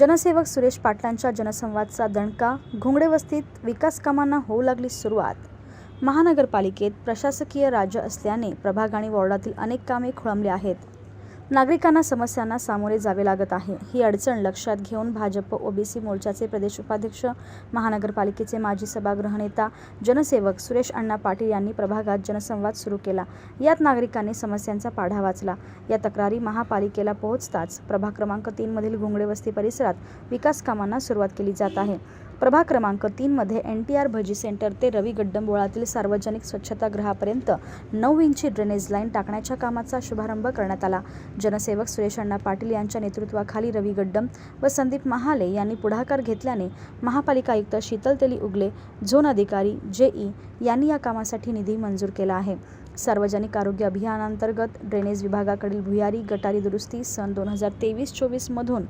जनसेवक सुरेश पाटलांच्या जनसंवादचा दणका घोंगडे वस्तीत विकास कामांना होऊ लागली सुरुवात. महानगरपालिकेत प्रशासकीय राज्य असल्याने प्रभाग आणि वॉर्डातील अनेक कामे खोळंबली आहेत. नागरिकांना समस्यांना सामोरे जावे लागत आहे. ही अडचण लक्षात घेऊन भाजप ओबीसी मोर्चाचे प्रदेश उपाध्यक्ष महानगरपालिकेचे माजी सभागृह नेता जनसेवक सुरेश अण्णा पाटील यांनी प्रभागात जनसंवाद सुरू केला. यात नागरिकांनी समस्यांचा पाढा वाचला. या तक्रारी महापालिकेला पोहोचताच प्रभाग क्रमांक तीनमधील घोंगडे वस्ती परिसरात विकास कामांना सुरुवात केली जात आहे. प्रभाग क्रमांक तीनमध्ये एन टी आर भजी सेंटर ते रवी गड्डंबोळातील सार्वजनिक स्वच्छतागृहापर्यंत नऊ इंची ड्रेनेज लाईन टाकण्याच्या कामाचा शुभारंभ करण्यात आला. जनसेवक सुरेश अण्णा पाटील यांच्या नेतृत्वाखाली रवी गड्डम व संदीप महाले यांनी पुढाकार घेतल्याने महापालिका आयुक्त शीतल तेली उगले झोन अधिकारी जे ई यांनी या कामासाठी निधी मंजूर केला आहे. सार्वजनिक आरोग्य अभियानांतर्गत ड्रेनेज विभागाकडील भुयारी गटारी दुरुस्ती सन दोन हजार तेवीस चोवीसमधून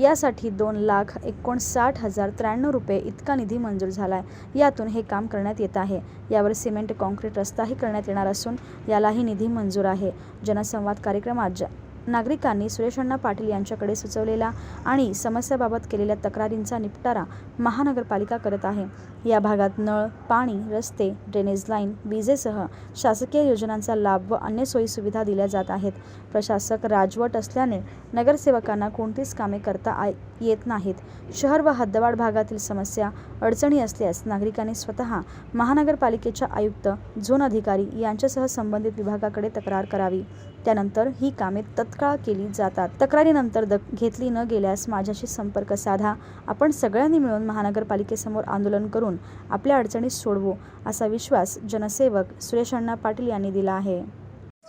यासाठी दोन लाख एकोणसाठ हजार त्र्याण्णव रुपये इतका निधी मंजूर झाला आहे यातून हे काम करण्यात येत आहे. यावर सिमेंट कॉन्क्रीट रस्ताही करण्यात येणार असून यालाही निधी मंजूर आहे. जनसंवाद कार्यक्रमात ज नागरिकांनी सुरेश अण्णा पाटील यांच्याकडे सुचवलेला आणि समस्याबाबत केलेल्या तक्रारींचा निपटारा महानगरपालिका करत आहे. या भागात नळ पाणी रस्ते ड्रेनेज लाईन विजेसह शासकीय योजनांचा लाभ व अन्य सोयीसुविधा दिल्या जात आहेत. प्रशासक राजवट असल्याने नगरसेवकांना कोणतीच कामे करता आ येत नाहीत. शहर व हद्दवाड भागातील समस्या अडचणी असल्यास नागरिकांनी स्वतः महानगरपालिकेच्या आयुक्त झोन अधिकारी यांच्यासह संबंधित विभागाकडे तक्रार करावी. त्यानंतर ही कामे तत्काळ केली जातात. तक्रारीनंतर द घेतली न गेल्यास माझ्याशी संपर्क साधा. आपण सगळ्यांनी मिळून महानगरपालिकेसमोर आंदोलन करून आपल्या अडचणी सोडवू असा विश्वास जनसेवक सुरेश अण्णा पाटील यांनी दिला आहे.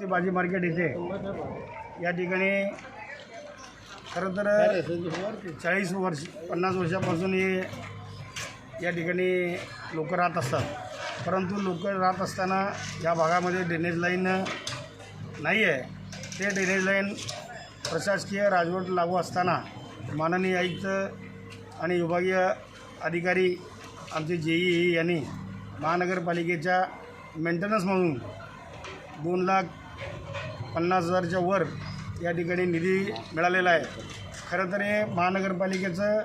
भाजी मार्केट इथे. या ठिकाणी खरं तर चाळीस वर्ष पन्नास वर्षापासून हे या ठिकाणी लोक राहत असतात. परंतु लोक राहत असताना या भागामध्ये ड्रेनेज लाईन नाही आहे. ते ड्रेनेज लाईन प्रशासकीय राजवट लागू असताना माननीय आयुक्त आणि विभागीय अधिकारी आमचे जेई यांनी महानगरपालिकेच्या मेंटेनन्समधून दोन लाख पन्नास हजारच्या वर या ठिकाणी निधी मिळालेला आहे. खरं तर हे महानगरपालिकेचं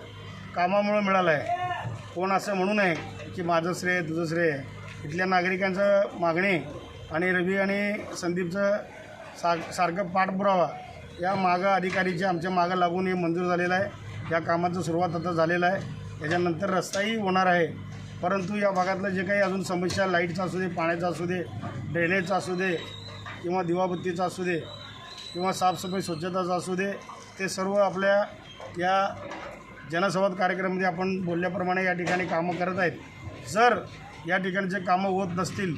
कामामुळं मिळालं आहे. कोण असं म्हणू नये की माझं श्रेय तुझं श्रेय. इथल्या नागरिकांचं मागणी आणि रवी आणि संदीपचं सार सारखं पाठपुरावा. या मागं अधिकारीचे आमच्या मागं लागून हे मंजूर झालेलं आहे या कामाचं सुरुवात आता झालेलं आहे. त्याच्यानंतर रस्ताही होणार आहे. परंतु या भागातलं जे काही अजून समस्या लाईटचा असू दे पाण्याचा असू दे ड्रेनेजचा असू दे किंवा दिवाबत्तीचा असू दे किंवा साफसफाई स्वच्छताचा असू दे ते सर्व आपल्या या जनसंवाद कार्यक्रमामध्ये आपण बोलल्याप्रमाणे या ठिकाणी कामं करत आहेत. जर या ठिकाणचे कामं होत नसतील